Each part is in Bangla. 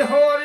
Hori.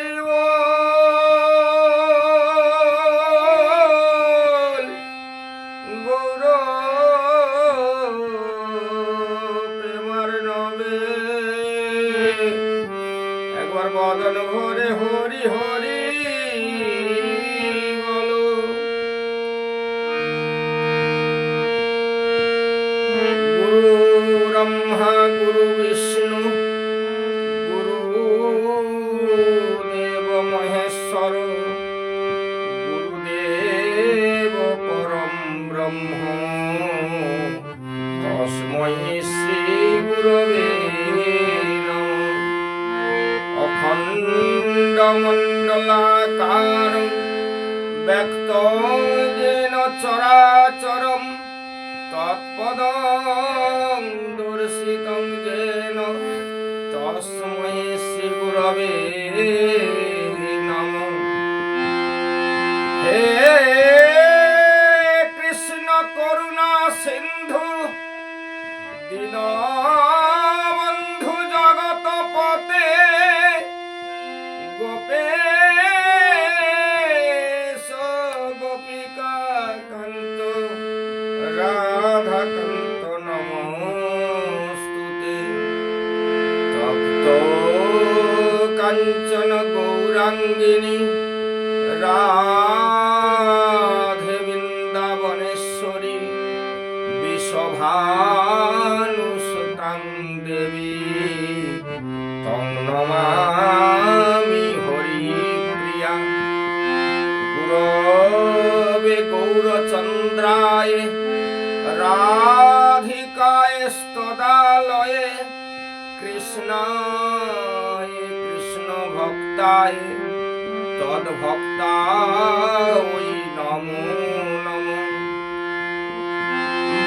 শ্রী গুরবে কাঞ্চন গৌরাঙ্গিনী। রাধে বৃন্দাবনেশ্বরী বিশ্বভানুসুতাং দেবী। তং নমামি হরিপ্রিয়া গুরবে গৌরচন্দ্রায় রাধিকায় স্তদালয়ে কৃষ্ণ ভক্তায়, তদ্ভক্তায় নমো নমো।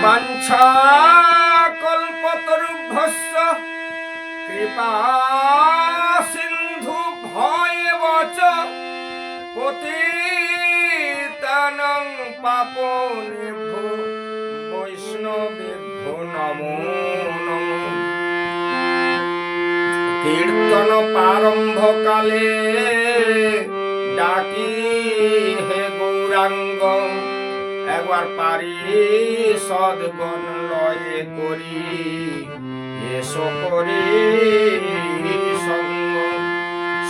বাঞ্ছা কল্পতরুভ্যস্য কৃপা সিন্ধু ভয় বচ, পতিতানং পাপনেভ্যো বৈষ্ণবেভ্যো নমো নমো। কীর্তন প্রারম্ভ কালে ডাকি, হে গৌরাঙ্গ, একবার পারি সদগণ লয়ে করি। এসো করি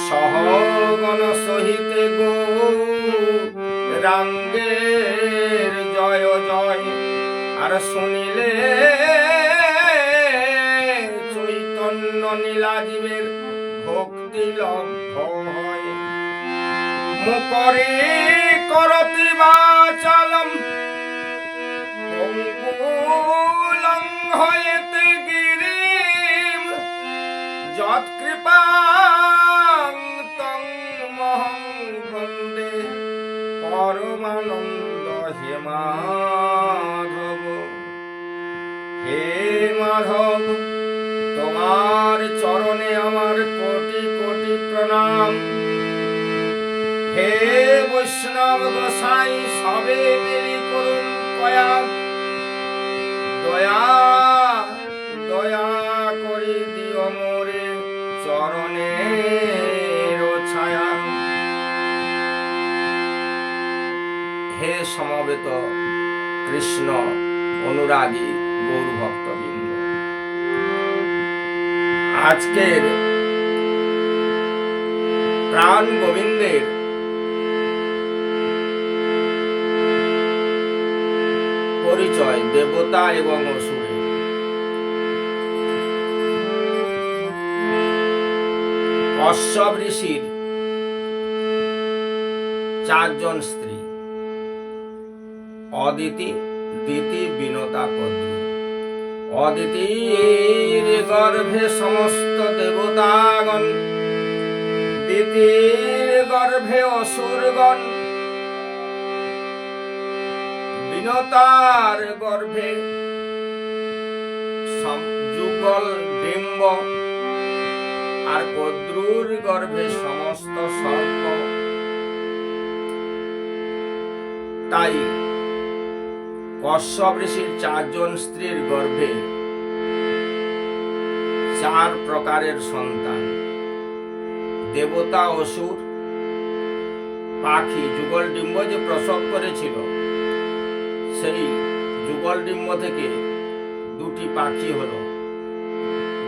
সহগণ সহিতে গো। রাঙ্গের জয় জয়, আর শুনিলে চৈতন্য নীলাজীবের ভক্তি লভ্য হয়। মুকরি করতি বাচালম পঙ্গুলং হয়েতে গিরিম। যৎকৃপাং তং মহং বন্দে, পরমানন্দ মাধব। হে মাধব। তোমার চরণে আমার কোটি কোটি প্রণাম। হে বৈষ্ণব গোসাই, সবে মিলি করুন কয়া দয়া দয়া করি দিও মোরে চরণে ছায়া। হে সমবেত কৃষ্ণ অনুরাগী গৌর আজকের প্রাণ গোবিন্দের পরিচয় দেবতা এবং অসুরে কশ্যপ ঋষির চারজন স্ত্রী। অদিতি, দিতি, বিনতা, পদ্ম। অদিতির গর্ভে সমস্ত দেবতাগণ, দিতির গর্ভে অসুরগণ, বিনতার গর্ভে যুগল ডিম্ব, আর কদ্রুর গর্ভে সমস্ত সর্প। তাই কশ্যপ ঋষির চারজন স্ত্রীর গর্ভে চার প্রকারের সন্তান। দেবতা, অসুর, পাখি যুগল ডিম্ব যে প্রসব করেছিল, সেই যুগল ডিম্ব থেকে দুটি পাখি হলো।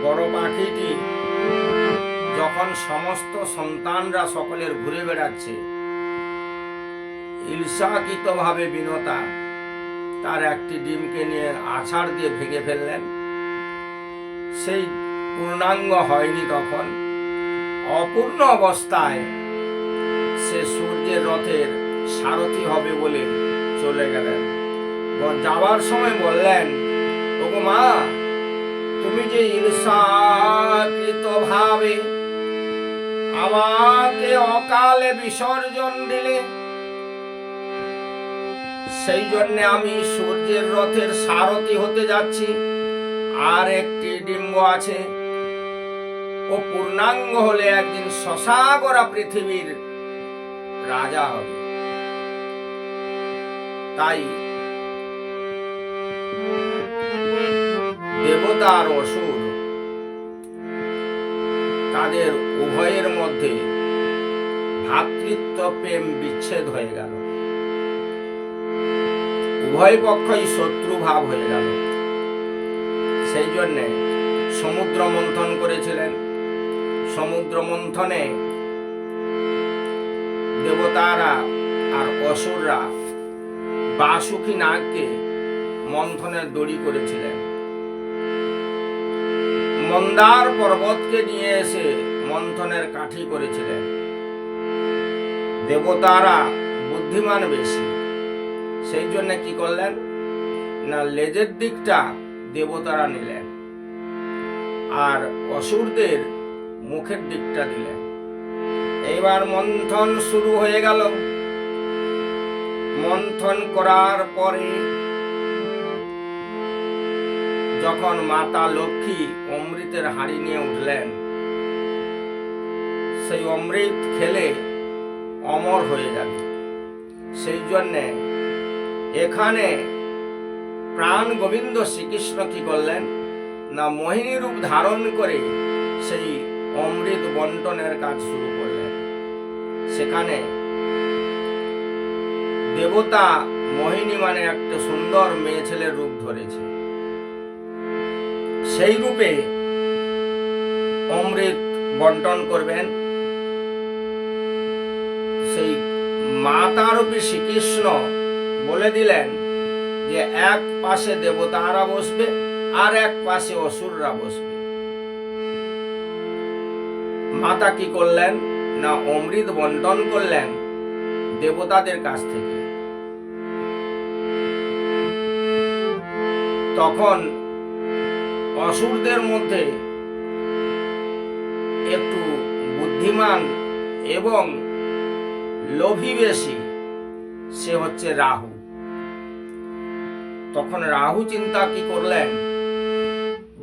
বড় পাখিটি যখন সমস্ত সন্তানরা সকলের ঘুরে বেড়াচ্ছে ঈর্ষাকৃত ভাবে বিনতা তার একটি ডিমকে নিয়ে আছাড় দিয়ে ভেঙে ফেললেন। সেই পূর্ণাঙ্গ হয়নি তখন। অপূর্ণ অবস্থায় সে সূর্যের রথের সারথি হবে বলে চলে গেলেন। যাওয়ার সময় বললেন, ওগো মা, তুমি যে ঈর্ষাকৃত ভাবে আমাকে অকালে বিসর্জন দিলে, সেই জন্য আমি সূর্যের রথের সারথি হতে যাচ্ছি। আর একটি ডিম্ব আছে ও পূর্ণাঙ্গ হলে একদিন শশাগরা পৃথিবীর রাজা হবে। তাই দেবতার অসুর তাদের উভয়ের মধ্যে ভ্রাতৃত্ব প্রেম, বিচ্ছেদ হয়ে গেল। উভয় পক্ষই শত্রু ভাব হয়ে গেল। সেই জন্যে সমুদ্র মন্থন করেছিলেন। সমুদ্র মন্থনে দেবতারা আর অসুররা বাসুকি নাগকে মন্থনের দড়ি করেছিলেন। মন্দার পর্বতকে নিয়ে এসে মন্থনের কাঠি করেছিলেন। দেবতারা বুদ্ধিমান বেশি। সেই জন্য কি করলেন? না, লেজের দিকটা দেবতারা নিলেন। আর অসুরদের মুখের দিকটা দিলেন এইবার মন্থন শুরু হয়ে গেল। মন্থন করার পরে যখন মাতা লক্ষ্মী অমৃতের হাড়ি নিয়ে উঠলেন, সেই অমৃত খেলে অমর হয়ে যাবে সেই জন্যে এখানে প্রাণ গোবিন্দ শ্রীকৃষ্ণ কি করলেন? না মোহিনী রূপ ধারণ করে সেই অমৃত বন্টনের কাজ শুরু করলেন। সেখানে দেবতা মোহিনী মানে একটা সুন্দর মেয়ে ছেলের রূপ ধরেছে। সেই রূপে অমৃত বন্টন করবেন। সেই মাতারূপী শ্রীকৃষ্ণ বলে দিলেন যে এক পাশে দেবতারা বসবে আর এক পাশে অসুররা বসবে। মাতা কি করলেন না অমৃত বন্টন করলেন দেবতাদের কাছ থেকে? তখন অসুরদের মধ্যে একটু বুদ্ধিমান এবং লোভী বেশি, সে হচ্ছে রাহু। তখন রাহু চিন্তা কি করলেন?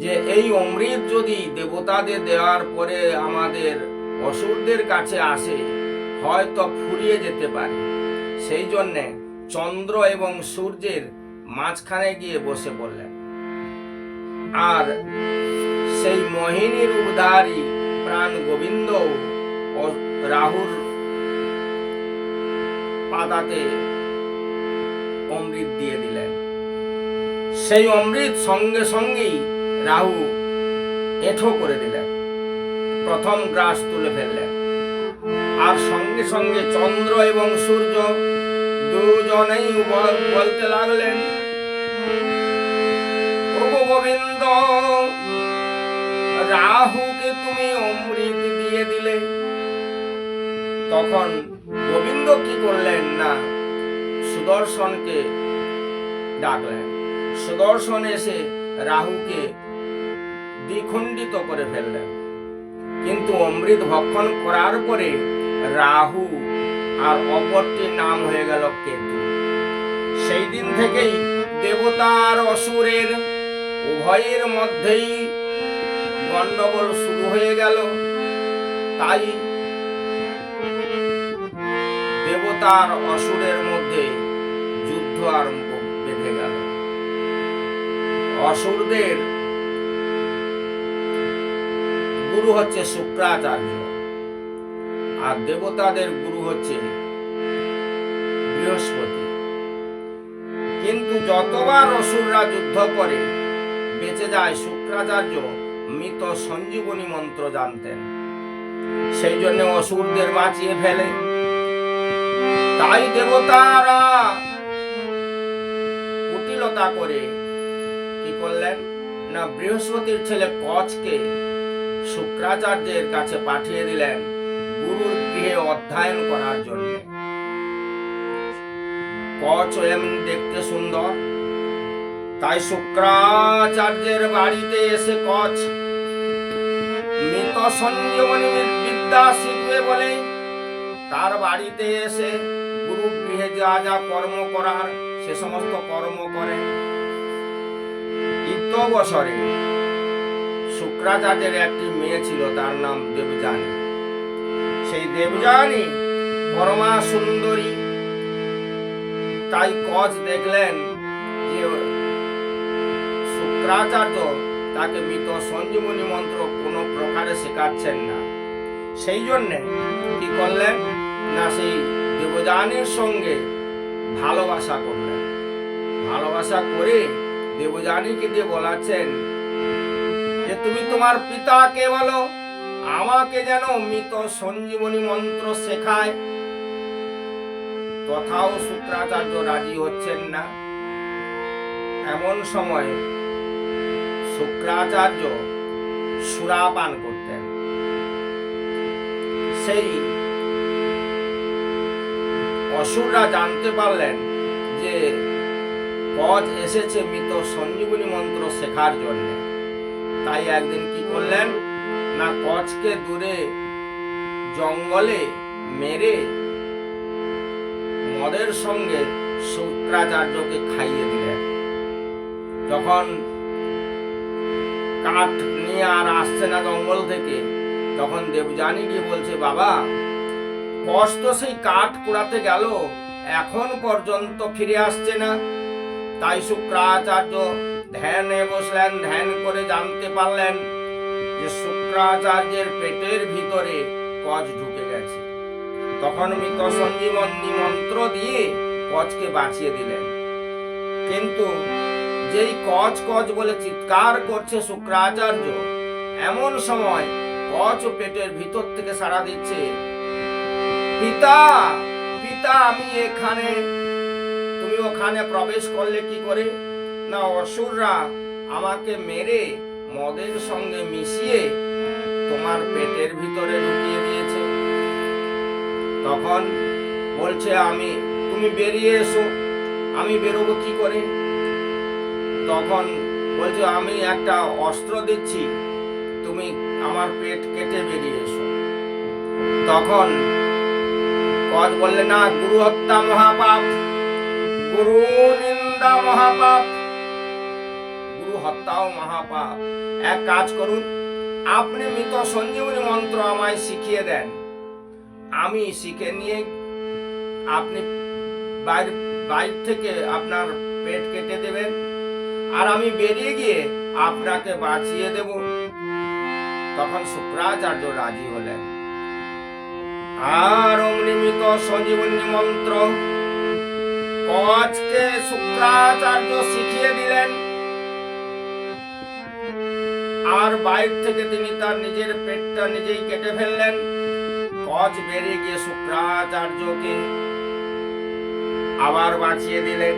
যে এই অমৃত যদি দেবতাদের দেওয়ার পরে আমাদের অসুরদের কাছে আসে, হয়তো ফুরিয়ে যেতে পারে। সেই জন্যে চন্দ্র এবং সূর্যের মাঝখানে গিয়ে বসে পড়লেন। আর সেই মোহিনীর উদ্ধারী প্রাণ গোবিন্দ রাহুর পাতাতে অমৃত দিয়ে দিলেন। সেই অমৃত সঙ্গে সঙ্গেই রাহু এঠো করে দিলেন প্রথম গ্রাস তুলে ফেললেন আর সঙ্গে সঙ্গে চন্দ্র এবং সূর্য দুজনেই বল- বলতে লাগলেন গোবিন্দ, রাহুকে তুমি অমৃত দিয়ে দিলে। তখন গোবিন্দ কি করলেন না, সুদর্শনকে ডাকলেন। সুদর্শন এসে রাহুকে দ্বিখণ্ডিত করে ফেললেন। কিন্তু অমৃত ভক্ষণ করার পরে রাহু আর অপরটির নাম হয়ে গেল কেতু। সেই দিন থেকেই দেবতা আর অসুরের উভয়ের মধ্যেই গন্ডগোল শুরু হয়ে গেল। তাই দেবতার অসুরের মধ্যে যুদ্ধ আরম্ভ বেঁধে গেল। অসুরদের গুরু হচ্ছে শুক্রাচার্য। আর দেবতাদের গুরু হচ্ছে বৃহস্পতি। কিন্তু যতবার অসুররা যুদ্ধ করে, বেঁচে যায় শুক্রাচার্য, মৃত সঞ্জীবনী মন্ত্র জানতেন। সেই জন্য অসুরদের বাঁচিয়ে ফেলে। তাই দেবতারা কুটিলতা করে কি করলেন? না বৃহস্পতির ছেলে কচকে শুক্রাচার্যের কাছে পাঠিয়ে দিলেন গুরুর গৃহে অধ্যয়ন করার জন্য। কচ এমন দেখতে সুন্দর। তাই শুক্রাচার্যের বাড়িতে এসে কচ। মৃত সঞ্জীবনী বিদ্যা শিখবে বলে তার বাড়িতে এসে গুরু গৃহে যা যা কর্ম করার সে সমস্ত কর্ম করেন ইত্য বছরে শুক্রাচার্যের একটি মেয়ে ছিল, তার নাম দেবযানী। সেই দেবযানী পরমা সুন্দরী। তাই কচ দেখলেন যে শুক্রাচার্য তাকে মৃত সঞ্জীবনী মন্ত্র কোনো প্রকারে শেখাচ্ছেন না। সেই জন্যে কি করলেন না, সেই দেবযানীর সঙ্গে ভালোবাসা করলেন। ভালোবাসা করে দেবযানীকে দিয়ে বলাচ্ছেন তুমি তোমার পিতাকে বলো, আমাকে যেন মৃত সঞ্জীবনী মন্ত্র শেখায়। তথাও শুক্রাচার্য রাজি হচ্ছেন না। এমন সময় শুক্রাচার্য সুরাপান করতেন। সেই অসুররা জানতে পারলেন যে কজ এসেছে মৃত সঞ্জীবনী মন্ত্র শেখার জন্য। তাই একদিন কি করলেন? না কচকে দূরে জঙ্গলে মেরে মদের সঙ্গে শুক্রাচার্যকে খাইয়ে দিলেন। যখন কাঠ নিয়ে আর আসছে না জঙ্গল থেকে, তখন দেবযানী গিয়ে বলছে, বাবা, কষ্ট সেই কাঠ কুড়াতে গেল, এখন পর্যন্ত ফিরে আসছে না। তাই শুক্রাচার্য ধ্যানে বসলেন, ধ্যান করে জানতে পারলেন যে শুক্রাচার্যের পেটের ভিতরে কচ ঢুকে গেছে। তখন মৃত সঞ্জীবনী মন্ত্র দিয়ে কচকে বাঁচিয়ে দিলেন। কিন্তু যেই কচ কচ বলে চিৎকার করছে শুক্রাচার্য, এমন সময় কচ পেটের ভিতর থেকে সাড়া দিচ্ছে, পিতা পিতা, আমি এখানে ওখানে প্রবেশ করলে কি করে? না, অসুররা আমাকে মেরে মদের সঙ্গে মিশিয়ে তোমার পেটের ভিতরে ঢুকিয়ে দিয়েছে। তখন বলছে, আমি, তুমি বেরিয়ে এসো। আমি বেরোবো কি করে? তখন বলছে, আমি একটা অস্ত্র দিচ্ছি। তুমি আমার পেট কেটে বেরিয়ে এসো। তখন কজ বললে, না গুরু হত্যা মহাপাপ। গুরু নিন্দা মহাপাপ। গুরু হত্যাও মহাপাপ। এক কাজ করুন, আপনি মৃত সঞ্জীবনী মন্ত্র আমায় শিখিয়ে দেন। আমি শিখে নিয়ে আপনি বাইরে, বাইর থেকে আপনার পেট কেটে দেবেন, আর আমি বেরিয়ে গিয়ে আপনাকে বাঁচিয়ে দেব। তখন শুক্রাচার্য রাজি হলেন। আর অমৃত সঞ্জীবনী মন্ত্র কচকে শুক্রাচার্য শিখিয়ে দিলেন। আর বাইর থেকে তিনি তার নিজের পেটটা নিজেই কেটে ফেললেন। কচ বেরিয়ে গিয়ে শুক্রাচার্যকে আবার বাঁচিয়ে দিলেন।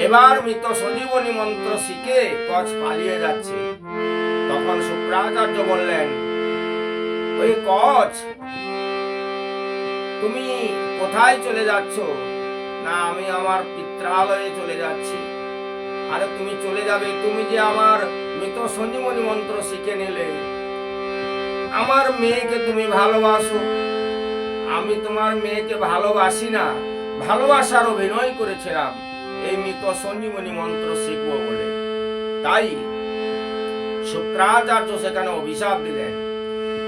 এবার মৃত সঞ্জীবনী মন্ত্র শিখে কচ পালিয়ে যাচ্ছে। তখন শুক্রাচার্য বললেন, ওই কচ, তুমি কোথায় চলে যাচ্ছ? না, আমি আমার পিত্রালয়ে চলে যাচ্ছি। আরে তুমি চলে যাবে, তুমি যে আমার মৃত সঞ্জীবনী মন্ত্র শিখে নিলে। আমার মেয়েকে তুমি ভালোবাসো। আমি তোমার মেয়েকে ভালোবাসি না, ভালোবাসার অভিনয় করেছিলাম। এই মৃত সঞ্জীবনী মন্ত্র শিখব বলে। তাই শুক্রাচার্য সেখানে অভিশাপ দিলেন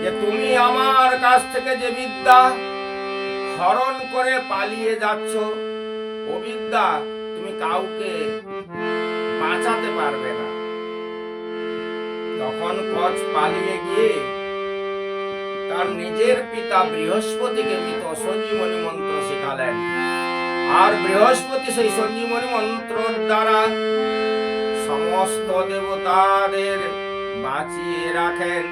যে, তুমি আমার কাছ থেকে যে বিদ্যা হরণ করে পালিয়ে যাচ্ছ ও বিদ্যা তুমি কাউকে বাঁচাতে পারবে না। তখন কচ পালিয়ে গিয়ে তার নিজের পিতা বৃহস্পতিকে মৃত সঞ্জীবনী মন্ত্র শেখালেন। আর বৃহস্পতি সেই সঞ্জীবনী মন্ত্রর দ্বারা সমস্ত দেবতাদের বাঁচিয়ে রাখেন।